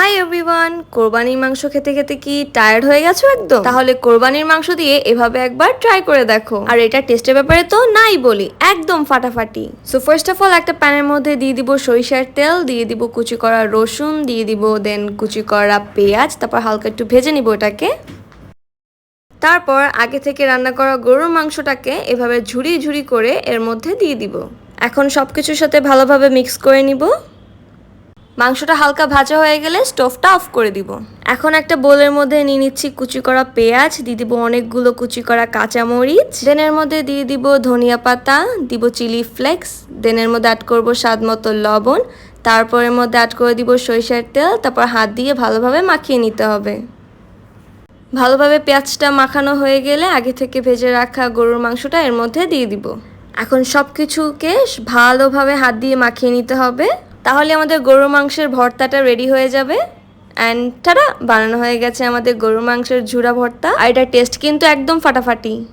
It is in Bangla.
হাই এভরিওয়ান, কোরবানির মাংস খেতে খেতে কি টায়ার্ড হয়ে গেছো একদম? তাহলে কোরবানির মাংস দিয়ে এভাবে একবার ট্রাই করে দেখো। আর এটা টেস্টের ব্যাপারে তো নাই বলি, একদম ফাটাফাটি। সো ফার্স্ট অফ অল একটা প্যানের মধ্যে দিয়ে দিব সরিষার তেল, দিয়ে দিব কুচি করা রসুন, দিয়ে দিব দেন কুচি করা পেঁয়াজ, তারপর হালকা একটু ভেজে নিব ওটাকে তারপর আগে থেকে রান্না করা গরুর মাংসটাকে এভাবে ঝুড়ি ঝুড়ি করে এর মধ্যে দিয়ে দিব। এখন সব কিছুর সাথে ভালোভাবে মিক্স করে নিব। মাংসটা হালকা ভাজা হয়ে গেলে স্টোভটা অফ করে দিব। এখন একটা বোলের মধ্যে নিয়ে নিচ্ছি কুচি করা পেঁয়াজ, দিয়ে দিব অনেকগুলো কুচি করা কাঁচামরিচ। দেন এর মধ্যে দিয়ে দিব ধনিয়া পাতা, দিব চিলি ফ্লেক্স। দেন এর মধ্যে অ্যাড করব স্বাদ মতো লবণ। তারপরের মধ্যে অ্যাড করে দিব সরিষার তেল। তারপর হাত দিয়ে ভালোভাবে মাখিয়ে নিতে হবে। ভালোভাবে পেঁয়াজটা মাখানো হয়ে গেলে আগে থেকে ভেজে রাখা গরুর মাংসটা এর মধ্যে দিয়ে দিব। এখন সব কিছুকে ভালোভাবে হাত দিয়ে মাখিয়ে নিতে হবে। তাহলে আমাদের গরুর মাংসের ভর্তাটা রেডি হয়ে যাবে। অ্যান্ড তারা বানানো হয়ে গেছে আমাদের গরুর মাংসের ঝুরা ভর্তা। আর এটার টেস্ট কিন্তু একদম ফাটাফাটি।